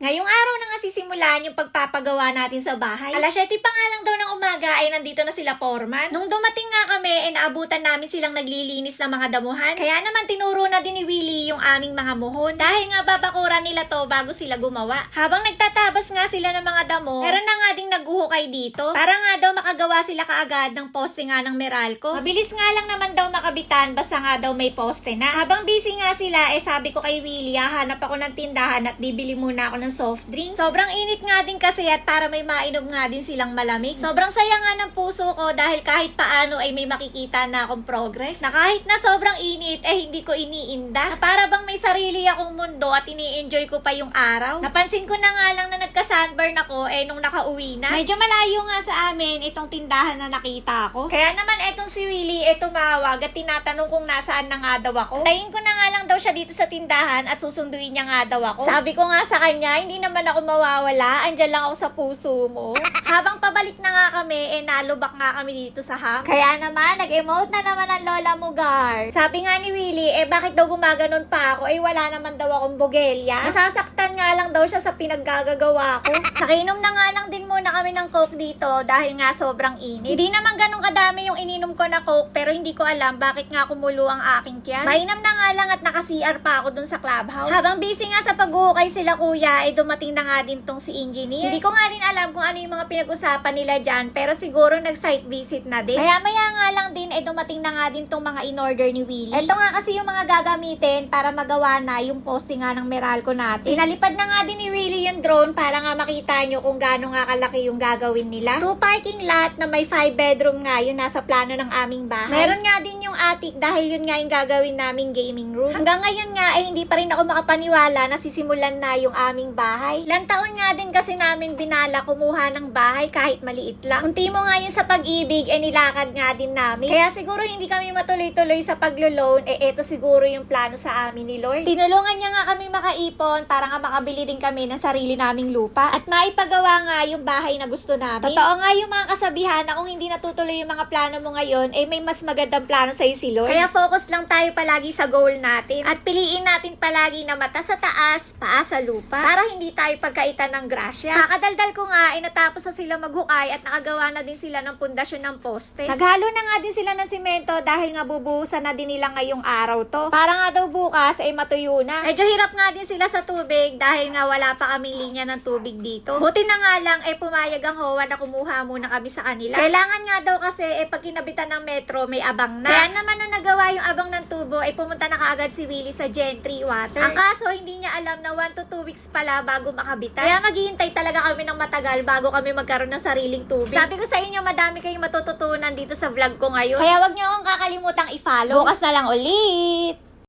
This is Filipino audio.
Ngayong araw na nga sisimulan yung pagpapagawa natin sa bahay. Alas 7 pa nga lang daw ng umaga ay nandito na sila foreman. Nung dumating nga kami, ay naabutan namin silang naglilinis ng mga damuhan. Kaya naman tinuro na din ni Willie yung aming mga muhon. Dahil nga babakuran nila to bago sila gumawa. Habang nagtatabas nga sila ng mga damo, meron na nga ding naguhukay dito. Para nga daw makagawa sila kaagad ng poste nga ng Meralco. Mabilis nga lang naman daw makabitan basta nga daw may poste na. Habang busy nga sila, eh sabi ko kay Willie, ah, hanap ako ng tindahan at bibili muna ako ng soft drinks. Sobrang init nga din kasi at para may mainom nga din silang malamig. Sobrang saya nga ng puso ko dahil kahit paano ay may makikita na akong progress. Na kahit na sobrang init, eh hindi ko iniinda. Na para bang may sarili akong mundo at ini-enjoy ko pa yung araw. Napansin ko na nga lang na nagka-sunburn ako eh nung nakauwi na. Medyo malayo nga sa amin itong tindahan na nakita ko. Kaya naman etong si Willie eh tumawag at tinatanong kung nasaan na nga daw ako. Tayin ko na nga lang daw siya dito sa tindahan at susunduin niya nga daw ako. Sabi ko nga sa kanya, hindi naman ako mawawala. Andyan lang ako sa puso mo. Habang pabalik na nga kami, eh nalubak nga kami dito sa ham. Kaya naman, nag-emote na naman ang lola mo, Gar. Sabi nga ni Willie, eh bakit daw gumaganon pa ako? Eh wala naman daw akong bugelya. Nasasaktan nga lang daw siya sa pinaggagawa ko. Nakinom na nga lang din muna kami ng coke dito dahil nga sobrang init. Hindi naman ganun kadami yung ininom ko na coke pero hindi ko alam bakit nga kumulo ang aking tiyan. Mainam na nga lang at naka-CR pa ako dun sa clubhouse. Habang busy nga sa paghuhukay sila kuya, ay dumating na nga din tong si engineer. Hindi ko nga din alam kung ano yung mga pinag-usapan nila dyan pero siguro nag-site visit na din. Kaya maya nga lang din ay dumating na nga din tong mga in-order ni Willie. Ito nga kasi yung mga gagamitin para magawa na yung posting nga ng Meralco natin. Pinalipad na nga din ni Willie yung drone para nga makita nyo kung gaano nga kalaki yung gagawin nila. Two parking lot na may five bedroom nga yun nasa plano ng aming bahay. Meron nga din yung attic dahil yun nga yung gagawin naming gaming room. Hanggang ngayon nga ay hindi pa rin ako makapaniwala na sisimulan na yung aming bahay. Ilang taon nga din kasi namin binala kumuha ng bahay kahit maliit lang. Unti mo nga yun sa pag-ibig eh nilakad nga din namin. Kaya siguro hindi kami matuloy-tuloy sa paglo-loan eh eto siguro yung plano sa amin ni Lord. Tinulungan niya nga kami makaipon para nga makabili din kami ng sarili naming lupa at maipagawa nga yung bahay na gusto namin. Totoo nga yung mga kasabihan na kung hindi natutuloy yung mga plano mo ngayon, eh may mas magandang plano sa'yo si Lord. Kaya focus lang tayo palagi sa goal natin at piliin natin palagi na mata sa taas, paa sa lupa para hindi tayo pagkaitan ng grasya. Kakadaldal ko nga, eh natapos na sila maghukay at nakagawa na din sila ng pundasyon ng poste. Naghalo na nga din sila ng simento dahil nga bubuhusan na din nila ngayong araw to. Para nga daw bukas, eh matuyo na. Medyo hirap nga din sila sa tubig dahil nga wala pa kaming linya ng tubig dito. Buti na nga lang, eh pumayag ang HOA na kumuha muna kami sa kanila. Kailangan nga daw kasi, eh pag kinabitan ng metro, may abang na. Kaya naman nung nagawa yung abang ng tubo, eh pumunta na kaagad si Willie sa Gentry Water. Ang kaso, hindi niya alam na 1 to 2 weeks pala bago makabitan. Kaya maghihintay talaga kami ng matagal bago kami magkaroon ng sariling tubig. Sabi ko sa inyo, madami kayong matututunan dito sa vlog ko ngayon. Kaya wag niyo akong kakalimutang i-follow. Bukas na lang ulit!